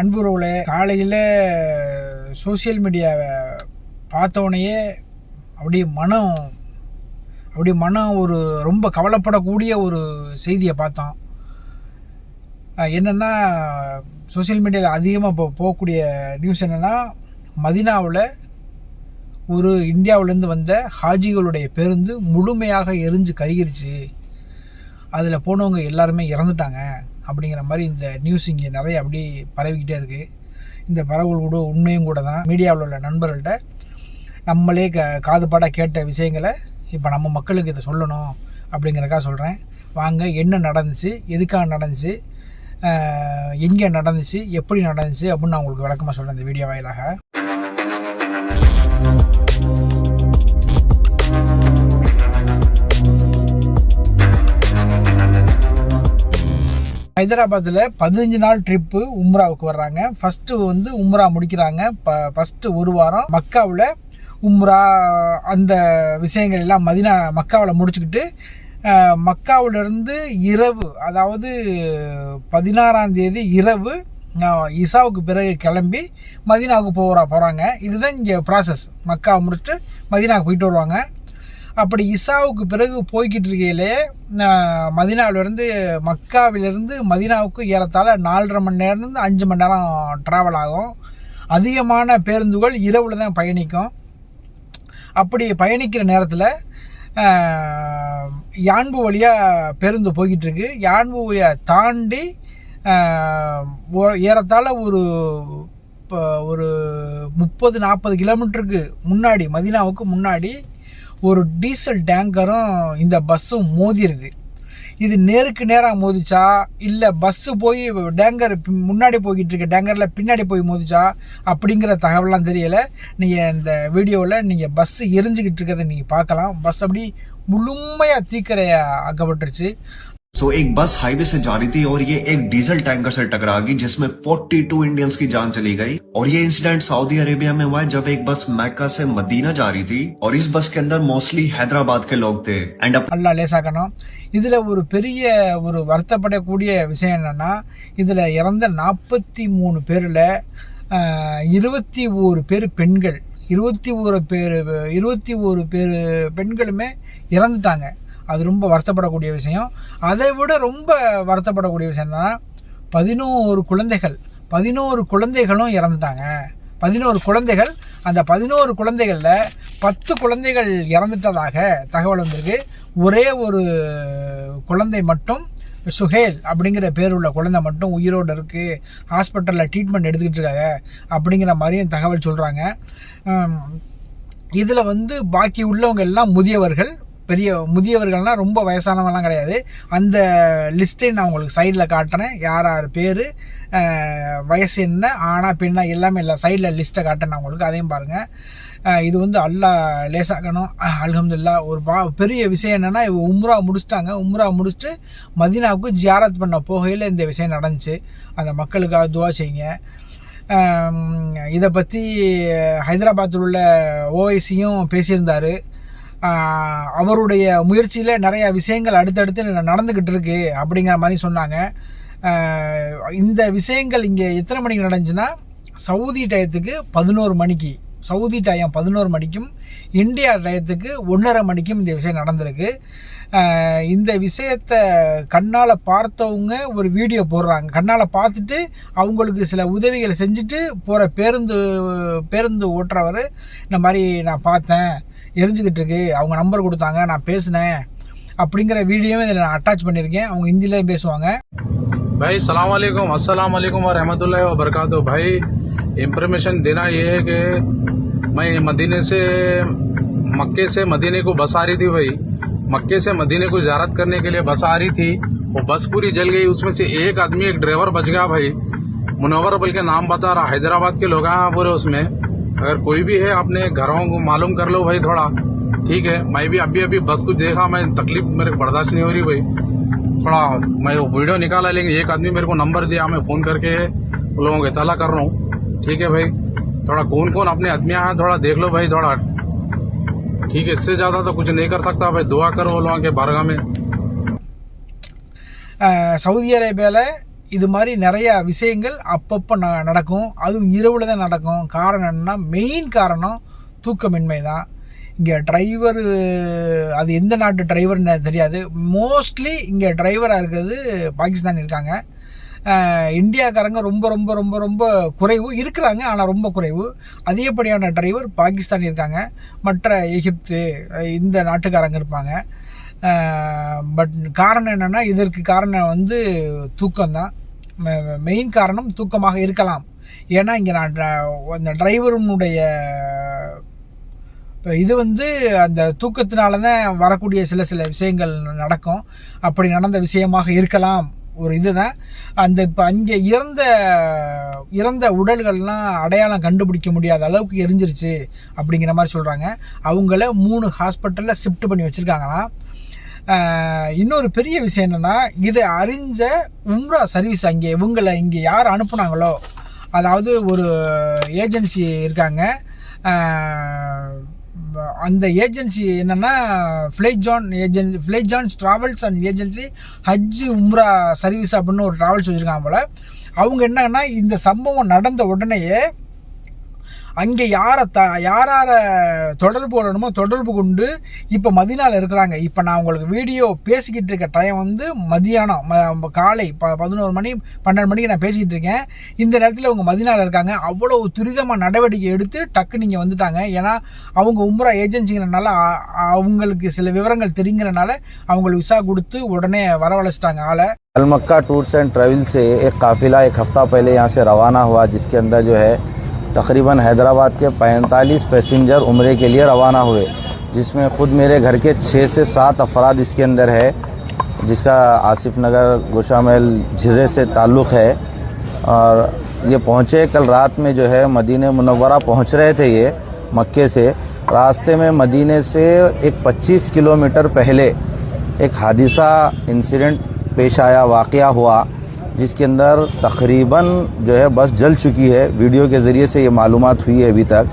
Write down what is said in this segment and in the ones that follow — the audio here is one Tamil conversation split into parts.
அன்புறவுகளே காலையில் சோஷியல் மீடியாவை பார்த்தோன்னே அப்படியே மனம் அப்படியே மனம் ஒரு ரொம்ப கவலைப்படக்கூடிய ஒரு செய்தியை பார்த்தோம் என்னென்னா சோஷியல் மீடியாவில் அதிகமாக இப்போ போகக்கூடிய நியூஸ் என்னென்னா மதினாவில் ஒரு இந்தியாவிலேருந்து வந்த ஹாஜிகளுடைய பேருந்து முழுமையாக எரிஞ்சு கருகிருச்சு. அதில் போனவங்க எல்லாருமே இறந்துட்டாங்க. அப்படிங்கிற மாதிரி இந்த நியூஸ் இங்கே நிறைய அப்படி பரவிக்கிட்டே இருக்குது இந்த பரவல் கூட உண்மையும் கூட தான். மீடியாவில் உள்ள நண்பர்கள்ட்ட நம்மளே க காதுபாடாக கேட்ட விஷயங்களை இப்போ நம்ம மக்களுக்கு இதை சொல்லணும் அப்படிங்கிறக்கா சொல்கிறேன் வாங்க என்ன நடந்துச்சு எதுக்காக நடந்துச்சு எங்கே நடந்துச்சு எப்படி நடந்துச்சு அப்படின்னு நான் உங்களுக்கு விளக்கமாக சொல்கிறேன் இந்த வீடியோ வாயிலாக. ஹைதராபாத்தில் பதினஞ்சு நாள் ட்ரிப்பு உம்ராவுக்கு வர்றாங்க. ஃபஸ்ட்டு வந்து உம்ரா முடிக்கிறாங்க. ப ஃபஸ்ட்டு ஒரு வாரம் மக்காவில் உம்ரா அந்த விஷயங்கள் எல்லாம் மதினா மக்காவில் முடிச்சுக்கிட்டு மக்காவிலிருந்து இரவு அதாவது பதினாறாம் தேதி இரவு இசாவுக்கு பிறகு கிளம்பி மதினாவுக்கு போகிறா போகிறாங்க இதுதான் இங்கே ப்ராசஸ் மக்காவை முடிச்சுட்டு மதினாவுக்கு போயிட்டு வருவாங்க. அப்படி இசாவுக்கு பிறகு போய்கிட்டு இருக்கையிலே ஆஹ், மதினாவிலிருந்து மக்காவிலிருந்து மதினாவுக்கு ஏறத்தாழ நாலரை மணி நேரம்லேருந்து அஞ்சு மணி நேரம் ட்ராவல் ஆகும். அதிகமான பேருந்துகள் இரவில் தான் பயணிக்கும். அப்படி பயணிக்கிற நேரத்தில் யான்பு வழியாக பேருந்து போய்கிட்டு இருக்கு யான்புவை தாண்டி ஏறத்தாழ ஒரு இப்போ ஒரு முப்பது நாற்பது கிலோமீட்டருக்கு முன்னாடி மதினாவுக்கு முன்னாடி ஒரு டீசல் டேங்கரும் இந்த பஸ்ஸும் மோதிருது. இது நேருக்கு நேராக மோதிச்சா இல்லை பஸ்ஸு போய் டேங்கர் முன்னாடி போய்கிட்டு இருக்க டேங்கரில் பின்னாடி போய் மோதிச்சா அப்படிங்கிற தகவலாம் தெரியலை. நீங்கள் இந்த வீடியோவில் நீங்கள் பஸ்ஸு எரிஞ்சுக்கிட்டு இருக்கிறத நீங்கள் பார்க்கலாம் பஸ் அப்படி முழுமையாக தீக்கரையாக ஆக்கப்பட்டுருச்சு. सो एक बस हाईवे से जा रही थी और ये एक डीजल टैंकर से टकरा गई जिसमें 42 इंडियंस की जान चली गई और ये इंसिडेंट सऊदी अरेबिया में हुआ है जब एक बस मैका से मदीना जा रही थी और इस बस के अंदर मोस्टली हैदराबाद के लोग थे एंड நல்லா லேசாக்கணும் இதில் ஒரு பெரிய ஒரு வருத்தப்படக்கூடிய விஷயம் என்னென்னா இதில் இறந்த நாற்பத்தி மூணு பேரில் இருபத்தி ஓரு பேர் பெண்கள் இருபத்தி ஒரு பேர் இருபத்தி ஒரு பேர் பெண்களுமே இறந்துட்டாங்க அது ரொம்ப வருத்தப்படக்கூடிய விஷயம். அதை விட ரொம்ப வருத்தப்படக்கூடிய விஷயம் என்னன்னா பதினோரு குழந்தைகள் பதினோரு குழந்தைகளும் இறந்துட்டாங்க. பதினோரு குழந்தைகள் அந்த பதினோரு குழந்தைகளில் பத்து குழந்தைகள் இறந்துட்டதாக தகவல் வந்திருக்கு. ஒரே ஒரு குழந்தை மட்டும் சுஹேல் அப்படிங்கிற பேர் உள்ள குழந்தை மட்டும் உயிரோடு இருக்குது ஹாஸ்பிட்டலில் ட்ரீட்மெண்ட் எடுத்துக்கிட்டு இருக்காங்க அப்படிங்கிற மாதிரியும் தகவல் சொல்கிறாங்க இதில் வந்து பாக்கி உள்ளவங்க எல்லாம் முதியவர்கள் பெரிய முதியவர்கள்னால் ரொம்ப வயசானவங்கலாம் கிடையாது. அந்த லிஸ்ட்டை நான் உங்களுக்கு சைடில் காட்டுறேன். யார் யார் பேர் வயசு என்ன ஆனா பெண்ணா எல்லாமே இல்லை. சைடில் லிஸ்ட்டை காட்டுறேன் நான் உங்களுக்கு. அதையும் பாருங்கள் இது வந்து அல்லா லேசாக்கணும். அல்ஹம்துலில்லா. ஒரு பா பெரிய விஷயம் என்னென்னா இவ உம்ரா முடிச்சிட்டாங்க. உம்ரா முடிச்சுட்டு மதினாவுக்கு ஜியாரத் பண்ண போகையில் இந்த விஷயம் நடந்துச்சு. அந்த மக்களுக்காக துவா செய்யுங்க. இதை பற்றி ஹைதராபாத்தில் உள்ள ஓஐசியும் பேசியிருந்தார். அவருடைய முயற்சியில் நிறைய விஷயங்கள் அடுத்தடுத்து நடந்துக்கிட்டு இருக்கு அப்படிங்கிற மாதிரி சொன்னாங்க. இந்த விஷயங்கள் இங்கே எத்தனை மணிக்கு நடந்துச்சுன்னா சவுதி டயத்துக்கு பதினோரு மணிக்கு சவுதி டயம் பதினோரு மணிக்கும் இந்தியா டயத்துக்கு ஒன்றரை மணிக்கும் இந்த விஷயம் நடந்திருக்கு. இந்த விஷயத்தை கண்ணால் பார்த்தவங்க ஒரு வீடியோ போடுறாங்க. கண்ணால் பார்த்துட்டு அவங்களுக்கு சில உதவிகளை செஞ்சுட்டு போகிற பேருந்து பேருந்து ஓட்டுறவர் இந்த மாதிரி நான் பார்த்தேன். எரிஞ்சுக்கிட்டு இருக்கு அவங்க நம்பர் கொடுத்தாங்க நான் பேசினேன் அப்படிங்கிற வீடியோவும் இதில் நான் அட்டாச் பண்ணியிருக்கேன் அவங்க ஹிந்திலையும் பேசுவாங்க भाई सलाम वालेकुम अस्सलाम वालेकुम व रहमतुल्लाहि व बरकातहू भाई इंफॉर्मेशन देना ये है कि मैं मदीने से मक्के से मदीने को बस आ रही थी भाई मक्के से मदीने को ज़्यारत करने के लिए बस आ रही थी वो बस पूरी जल गई उसमें से एक आदमी एक ड्राइवर बच गया भाई मुनवर बल्कि नाम बता रहा हैदराबाद के लोग हैं पूरे उसमें अगर कोई भी है, अपने घरों को मालूम कर लो भाई थोड़ा। ठीक है, मैं भी अभी अभी बस कुछ देखा, मैं तकलीफ़ मेरे को बर्दाश्त नहीं हो रही भाई। थोड़ा मैं वीडियो निकाला, लेकिन एक आदमी मेरे को नंबर दिया, मैं फ़ोन करके लोगों को इतला कर रहा हूँ। ठीक है भाई, थोड़ा कौन कौन अपने आदमियाँ हैं, थोड़ा देख लो भाई थोड़ा। ठीक है, इससे ज़्यादा तो कुछ नहीं कर सकता भाई, दुआ करो लोगों के बारगा में। सऊदी अरेबिया இது மாதிரி நிறையா விஷயங்கள் அப்பப்போ ந நடக்கும். அதுவும் இரவில் தான் நடக்கும். காரணம் என்னென்னா மெயின் காரணம் தூக்கமின்மை தான் இங்கே டிரைவரு அது எந்த நாட்டு டிரைவர்னு தெரியாது. மோஸ்ட்லி இங்கே டிரைவராக இருக்கிறது பாகிஸ்தான் இருக்காங்க. இந்தியாக்காரங்க ரொம்ப ரொம்ப ரொம்ப ரொம்ப குறைவு இருக்கிறாங்க. ஆனால் ரொம்ப குறைவு. அதிகப்படியான டிரைவர் பாகிஸ்தான் இருக்காங்க. மற்ற எகிப்து இந்த நாட்டுக்காரங்க இருப்பாங்க. பட் காரணம் என்னென்னா இதற்கு காரணம் வந்து தூக்கம்தான். மெயின் காரணம் தூக்கமாக இருக்கலாம். ஏன்னா இங்கே நான் அந்த டிரைவருனுடைய இப்போ இது வந்து அந்த தூக்கத்தினால தான் வரக்கூடிய சில சில விஷயங்கள் நடக்கும். அப்படி நடந்த விஷயமாக இருக்கலாம். ஒரு இதுதான். அந்த இப்போ அங்கே இறந்த இறந்த உடல்கள்லாம் அடையாளம் கண்டுபிடிக்க முடியாத அளவுக்கு எரிஞ்சிருச்சு அப்படிங்கிற மாதிரி சொல்கிறாங்க அவங்கள மூணு ஹாஸ்பிட்டலில் ஷிஃப்ட் பண்ணி வச்சுருக்காங்களாம். இன்னொரு பெரிய விஷயம் என்னென்னா இதை அறிஞ்ச உம்ரா சர்வீஸ் அங்கே இவங்களை இங்கே யார் அனுப்புனாங்களோ அதாவது ஒரு ஏஜென்சி இருக்காங்க. அந்த ஏஜென்சி என்னென்னா Flyjohn agency Flyjohns travels and agency ஹஜ் உம்ரா சர்வீஸ் அப்படின்னு ஒரு ட்ராவல்ஸ் வச்சுருக்காங்க போல். அவங்க என்னன்னா இந்த சம்பவம் நடந்த உடனேயே அங்கே யாரை த யார் யாரை தொடர்பு கொள்ளணுமோ தொடர்பு கொண்டு இப்போ மதினால இருக்கிறாங்க இப்போ நான் உங்களுக்கு வீடியோ பேசிக்கிட்டு இருக்க டைம் வந்து மதியானம் ம- காலை ப பதினோரு மணி பன்னெண்டு மணிக்கு நான் பேசிக்கிட்டு இருக்கேன் இந்த நேரத்தில் அவங்க மதினால இருக்காங்க அவ்வளோ துரிதமாக நடவடிக்கை எடுத்து டக்கு நீங்கள் வந்துட்டாங்க ஏன்னா அவங்க உம்ரா ஏஜென்சிங்கிறனால அ- அவங்களுக்கு சில விவரங்கள் தெரிங்கிறனால அவங்களுக்கு விசா கொடுத்து உடனே வரவழைச்சிட்டாங்க ஆளை अलमक्का टूर्स एंड ट्रैवल से एक काफ़िला एक हफ़्ता पहले यहाँ से रवाना हुआ जिसके अंदर जो है तकरीबन हैदराबाद के 45 पैसेंजर उम्रे के लिए रवाना हुए, जिसमें ख़ुद मेरे घर के छः से सात अफराद इसके अंदर है, जिसका आसिफ नगर, गोशामेल झिरे से ताल्लुक़ है। और ये पहुँचे कल रात में जो है मदीने मुनव्वरा पहुँच रहे थे ये, मक्के से। रास्ते में मदीने से एक 25 किलोमीटर पहले एक हादिसा इंसिडेंट पेश आया, वाक़या हुआ। जिसके अंदर तकरीबन जो है बस जल चुकी है। वीडियो के ज़रिए से ये मालूम हुई है अभी तक।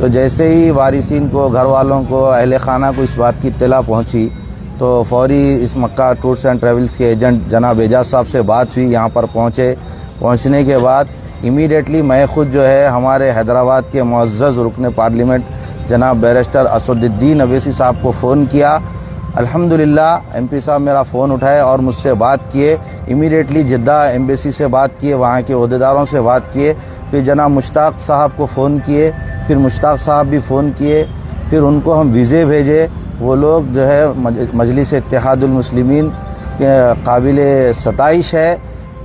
तो जैसे ही वारिसिन को घर वालों को, अहल खाना को इस बात की इतला पहुँची तो फौरी इस मक्का टूर्स एंड ट्रेवल्स के एजेंट जनाब एजाज साहब से बात हुई, यहाँ पर पहुँचे। पहुँचने के बाद इमीडिएटली मैं खुद जो है हमारे हैदराबाद के मुअज़्ज़ रुकन पार्लियामेंट जनाब बैरिस्टर असदुद्दीन अवैसी साहब को फ़ोन किया। अल्हम्दुलिल्लाह एमपी साहब मेरा फ़ोन उठाए और मुझसे बात किए। इमीडिएटली जिद्दा एम्बेसी से बात किए, वहाँ के अहदेदारों से बात किए। फिर जना मुश्ताक साहब को फ़ोन किए, फिर मुश्ताक साहब भी फ़ोन किए। फिर उनको हम वीज़े भेजे। वो लोग जो है मजलिस इत्तेहादुलमुस्लिमीन के काबिल सताइश है।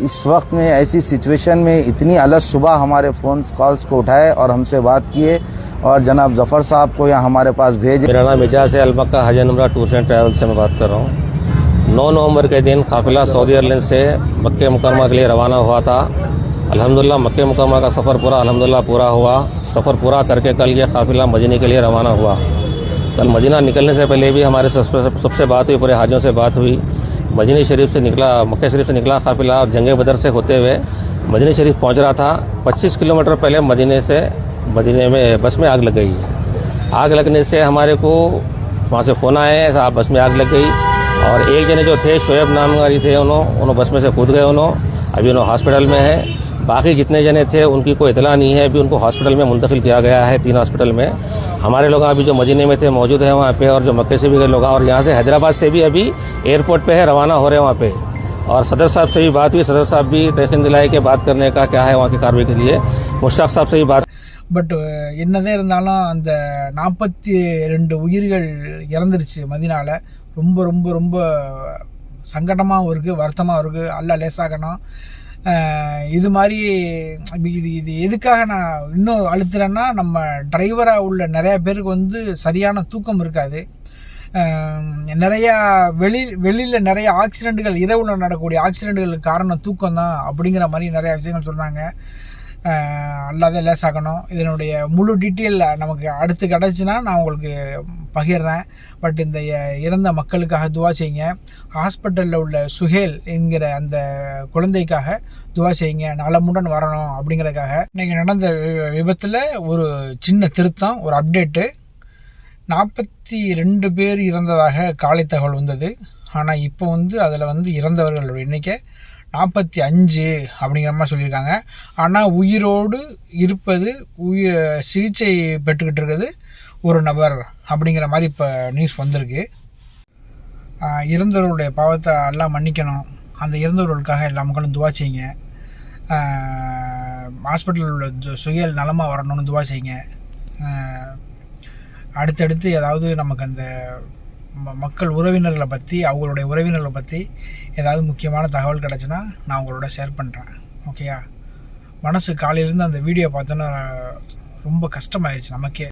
इस वक्त में ऐसी सिचुएशन में इतनी अलग सुबह हमारे फ़ोन कॉल्स को उठाए और हमसे बात किए। और जनाब जफ़र साहब को यहाँ हमारे पास भेज मेरा नाम एजाज है अलमक्का हज नमरा टूर्स एंड ट्रैवल से मैं बात कर रहा हूँ। नौ नवंबर के दिन काफिला सऊदी एयरलाइंस से मक्के मुकरमा के लिए रवाना हुआ था। अल्हम्दुलिल्लाह, मक्के मुकरमा का सफ़र पूरा, अल्हम्दुलिल्लाह पूरा हुआ। सफ़र पूरा करके कल ये काफिला मदीने के लिए रवाना हुआ। कल मदीना निकलने से पहले भी हमारे सबसे सबसे बात हुई, पूरे हाजियों से बात हुई। मदीने शरीफ से निकला, मक्के शरीफ से निकला काफिला जंग बदर से होते हुए। मदीने शरीफ पहुँच रहा था। 25 किलोमीटर पहले मदीने से मदीने में, बस में आग लग गई। आग लगने से हमारे को वहाँ से फ़ोन आया साहब बस में आग लग गई। और एक जने जो थे, शोएब नामगारी थे उन्होंने उन्होंने बस में से कूद गए उन्होंने अभी उन्होंने हॉस्पिटल में है। बाकी जितने जने थे, उनकी कोई इतला नहीं है। अभी उनको हॉस्पिटल में मुंतकिल किया गया है, तीन हॉस्पिटल में। हमारे लोग अभी जो मदीने में थे, मौजूद हैं वहाँ पे, और जो मक्के से भी गए लोग और यहाँ से हैदराबाद से भी अभी एयरपोर्ट पे है, रवाना हो रहे हैं वहाँ पे। और सदर साहब से भी बात हुई, सदर साहब भी तहसीन दिलाए के बात करने का क्या है वहाँ की कार्रवाई के लिए, मुश्ताक साहब से भी बात பட் என்னதான் இருந்தாலும் அந்த நாற்பத்தி ரெண்டு உயிர்கள் இறந்துருச்சு மதினால. ரொம்ப ரொம்ப ரொம்ப சங்கடமாகவும் இருக்குது வருத்தமாகவும் இருக்குது அல்ல லேசாகணும் இது மாதிரி இது இது எதுக்காக நான் இன்னும் அழுத்துறேன்னா நம்ம டிரைவராக உள்ள நிறையா பேருக்கு வந்து சரியான தூக்கம் இருக்காது. நிறையா வெளி வெளியில் நிறைய ஆக்சிடெண்ட்டுகள் இரவில் நடக்கக்கூடிய ஆக்சிடெண்ட்டுகளுக்கு காரணம் தூக்கம் தான் அப்படிங்கிற மாதிரி நிறையா விஷயங்கள் சொல்கிறாங்க அல்லாத லேசாக்கணும் இதனுடைய முழு டீட்டெயில் நமக்கு அடுத்து கிடச்சுன்னா நான் உங்களுக்கு பகிர்றேன். பட் இந்த இறந்த மக்களுக்காக துவா செய்யுங்க. ஹாஸ்பிட்டலில் உள்ள சுஹேல் என்கிற அந்த குழந்தைக்காக துவா செய்யுங்க. நலமுடன் வரணும் அப்படிங்கிறதுக்காக. இன்றைக்கி நடந்த வி- விபத்தில் ஒரு சின்ன திருத்தம் ஒரு அப்டேட்டு நாற்பத்தி ரெண்டு பேர் இறந்ததாக காலை தகவல் வந்தது. ஆனால் இப்போ வந்து அதில் வந்து இறந்தவர்களோட எண்ணிக்கை நாற்பத்தி அஞ்சு அப்படிங்கிற மாதிரி சொல்லியிருக்காங்க. ஆனால் உயிரோடு இருப்பது உய சிகிச்சை பெற்றுக்கிட்டு இருக்கிறது ஒரு நபர் அப்படிங்கிற மாதிரி இப்போ நியூஸ் வந்திருக்கு. இறந்தவர்களுடைய பாவத்தை எல்லாம் மன்னிக்கணும். அந்த இறந்தவர்களுக்காக எல்லா மக்களும் துவா செய்யுங்க. ஹாஸ்பிட்டலில் உள்ள சுயல் நலமாக வரணும்னு துவா செய்யுங்க. அடுத்தடுத்து ஏதாவது நமக்கு அந்த மக்கள் உறவினர்களை பற்றி அவங்களுடைய உறவினர்களை பற்றி ஏதாவது முக்கியமான தகவல் கிடச்சுன்னா நான் உங்களோட ஷேர் பண்ணுறேன் ஓகேயா மனசு காலையிலேருந்து அந்த வீடியோ பார்த்தோன்னா ரொம்ப கஷ்டமாயிருச்சு நமக்கே.